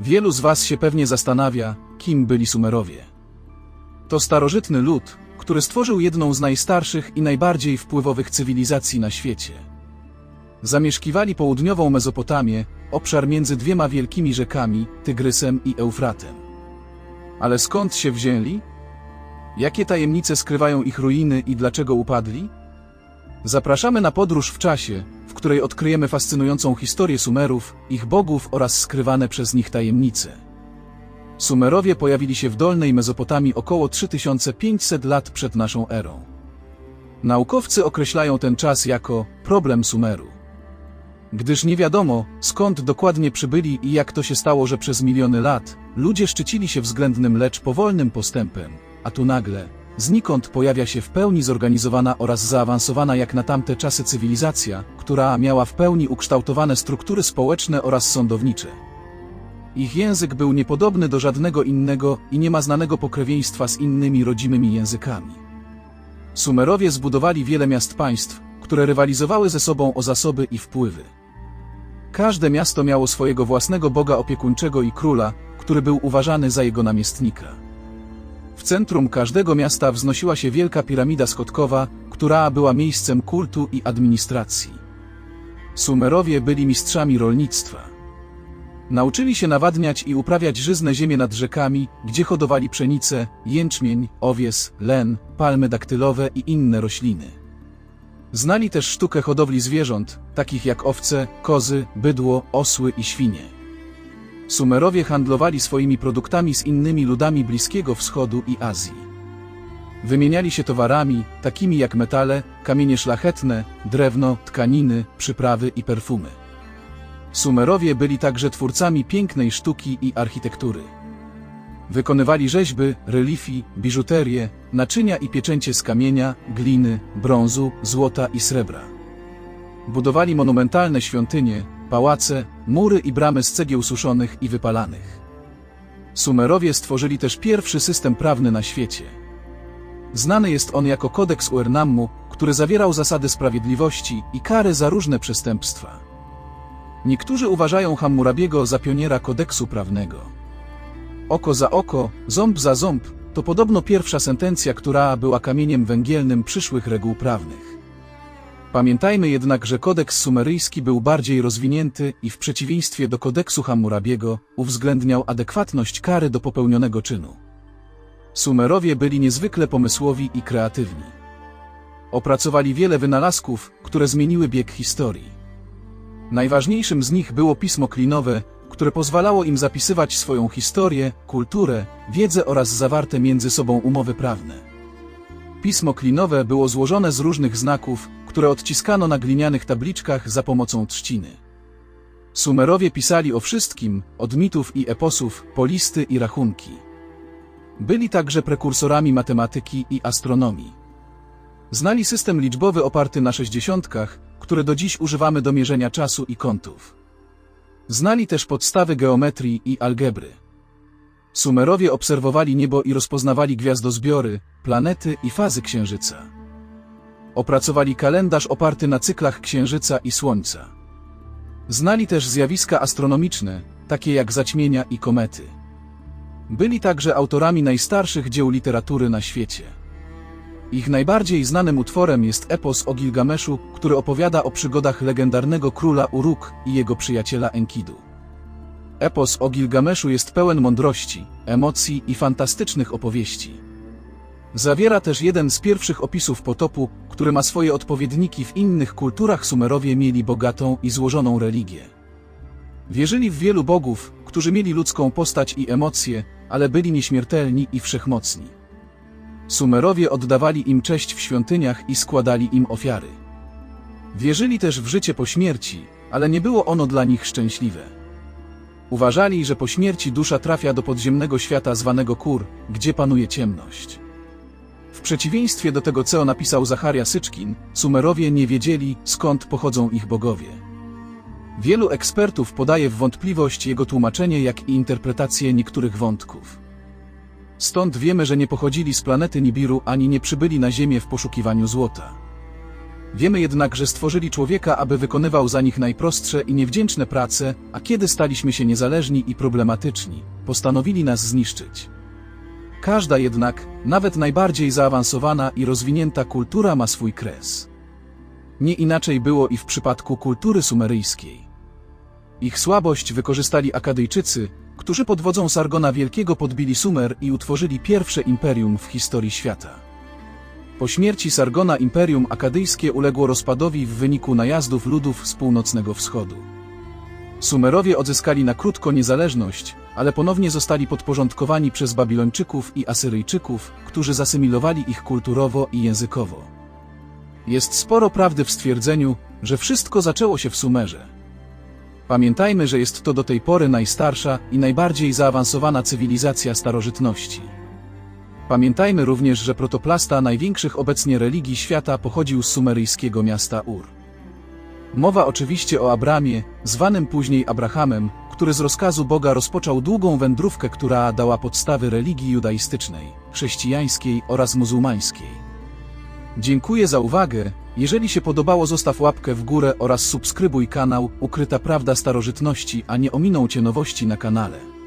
Wielu z Was się pewnie zastanawia, kim byli Sumerowie. To starożytny lud, który stworzył jedną z najstarszych i najbardziej wpływowych cywilizacji na świecie. Zamieszkiwali południową Mezopotamię, obszar między dwiema wielkimi rzekami, Tygrysem i Eufratem. Ale skąd się wzięli? Jakie tajemnice skrywają ich ruiny i dlaczego upadli? Zapraszamy na podróż w czasie, której odkryjemy fascynującą historię Sumerów, ich bogów oraz skrywane przez nich tajemnice. Sumerowie pojawili się w dolnej Mezopotamii około 3500 lat przed naszą erą. Naukowcy określają ten czas jako problem Sumeru. Gdyż nie wiadomo, skąd dokładnie przybyli i jak to się stało, że przez miliony lat ludzie szczycili się względnym, lecz powolnym postępem, a tu nagle, znikąd pojawia się w pełni zorganizowana oraz zaawansowana jak na tamte czasy cywilizacja, która miała w pełni ukształtowane struktury społeczne oraz sądownicze. Ich język był niepodobny do żadnego innego i nie ma znanego pokrewieństwa z innymi rodzimymi językami. Sumerowie zbudowali wiele miast państw, które rywalizowały ze sobą o zasoby i wpływy. Każde miasto miało swojego własnego boga opiekuńczego i króla, który był uważany za jego namiestnika. W centrum każdego miasta wznosiła się wielka piramida schodkowa, która była miejscem kultu i administracji. Sumerowie byli mistrzami rolnictwa. Nauczyli się nawadniać i uprawiać żyzne ziemie nad rzekami, gdzie hodowali pszenicę, jęczmień, owies, len, palmy daktylowe i inne rośliny. Znali też sztukę hodowli zwierząt, takich jak owce, kozy, bydło, osły i świnie. Sumerowie handlowali swoimi produktami z innymi ludami Bliskiego Wschodu i Azji. Wymieniali się towarami, takimi jak metale, kamienie szlachetne, drewno, tkaniny, przyprawy i perfumy. Sumerowie byli także twórcami pięknej sztuki i architektury. Wykonywali rzeźby, relifi, biżuterię, naczynia i pieczęcie z kamienia, gliny, brązu, złota i srebra. Budowali monumentalne świątynie, pałace, mury i bramy z cegieł suszonych i wypalanych. Sumerowie stworzyli też pierwszy system prawny na świecie. Znany jest on jako kodeks Uernammu, który zawierał zasady sprawiedliwości i kary za różne przestępstwa. Niektórzy uważają Hammurabiego za pioniera kodeksu prawnego. Oko za oko, ząb za ząb to podobno pierwsza sentencja, która była kamieniem węgielnym przyszłych reguł prawnych. Pamiętajmy jednak, że kodeks sumeryjski był bardziej rozwinięty i w przeciwieństwie do kodeksu Hammurabiego uwzględniał adekwatność kary do popełnionego czynu. Sumerowie byli niezwykle pomysłowi i kreatywni. Opracowali wiele wynalazków, które zmieniły bieg historii. Najważniejszym z nich było pismo klinowe, które pozwalało im zapisywać swoją historię, kulturę, wiedzę oraz zawarte między sobą umowy prawne. Pismo klinowe było złożone z różnych znaków, które odciskano na glinianych tabliczkach za pomocą trzciny. Sumerowie pisali o wszystkim, od mitów i eposów, po listy i rachunki. Byli także prekursorami matematyki i astronomii. Znali system liczbowy oparty na sześćdziesiątkach, które do dziś używamy do mierzenia czasu i kątów. Znali też podstawy geometrii i algebry. Sumerowie obserwowali niebo i rozpoznawali gwiazdozbiory, planety i fazy Księżyca. Opracowali kalendarz oparty na cyklach Księżyca i Słońca. Znali też zjawiska astronomiczne, takie jak zaćmienia i komety. Byli także autorami najstarszych dzieł literatury na świecie. Ich najbardziej znanym utworem jest epos o Gilgameszu, który opowiada o przygodach legendarnego króla Uruk i jego przyjaciela Enkidu. Epos o Gilgameszu jest pełen mądrości, emocji i fantastycznych opowieści. Zawiera też jeden z pierwszych opisów potopu, który ma swoje odpowiedniki w innych kulturach Sumerowie mieli bogatą i złożoną religię. Wierzyli w wielu bogów, którzy mieli ludzką postać i emocje, ale byli nieśmiertelni i wszechmocni. Sumerowie oddawali im cześć w świątyniach i składali im ofiary. Wierzyli też w życie po śmierci, ale nie było ono dla nich szczęśliwe. Uważali, że po śmierci dusza trafia do podziemnego świata zwanego Kur, gdzie panuje ciemność. W przeciwieństwie do tego, co napisał Zacharia Syczkin, Sumerowie nie wiedzieli, skąd pochodzą ich bogowie. Wielu ekspertów podaje w wątpliwość jego tłumaczenie, jak i interpretację niektórych wątków. Stąd wiemy, że nie pochodzili z planety Nibiru ani nie przybyli na Ziemię w poszukiwaniu złota. Wiemy jednak, że stworzyli człowieka, aby wykonywał za nich najprostsze i niewdzięczne prace, a kiedy staliśmy się niezależni i problematyczni, postanowili nas zniszczyć. Każda jednak, nawet najbardziej zaawansowana i rozwinięta kultura ma swój kres. Nie inaczej było i w przypadku kultury sumeryjskiej. Ich słabość wykorzystali Akadyjczycy, którzy pod wodzą Sargona Wielkiego podbili Sumer i utworzyli pierwsze imperium w historii świata. Po śmierci Sargona imperium akadyjskie uległo rozpadowi w wyniku najazdów ludów z północnego wschodu. Sumerowie odzyskali na krótko niezależność, ale ponownie zostali podporządkowani przez Babilończyków i Asyryjczyków, którzy zasymilowali ich kulturowo i językowo. Jest sporo prawdy w stwierdzeniu, że wszystko zaczęło się w Sumerze. Pamiętajmy, że jest to do tej pory najstarsza i najbardziej zaawansowana cywilizacja starożytności. Pamiętajmy również, że protoplasta największych obecnie religii świata pochodził z sumeryjskiego miasta Ur. Mowa oczywiście o Abramie, zwanym później Abrahamem, który z rozkazu Boga rozpoczął długą wędrówkę, która dała podstawy religii judaistycznej, chrześcijańskiej oraz muzułmańskiej. Dziękuję za uwagę. Jeżeli się podobało, zostaw łapkę w górę oraz subskrybuj kanał Ukryta Prawda Starożytności, a nie ominą Cię nowości na kanale.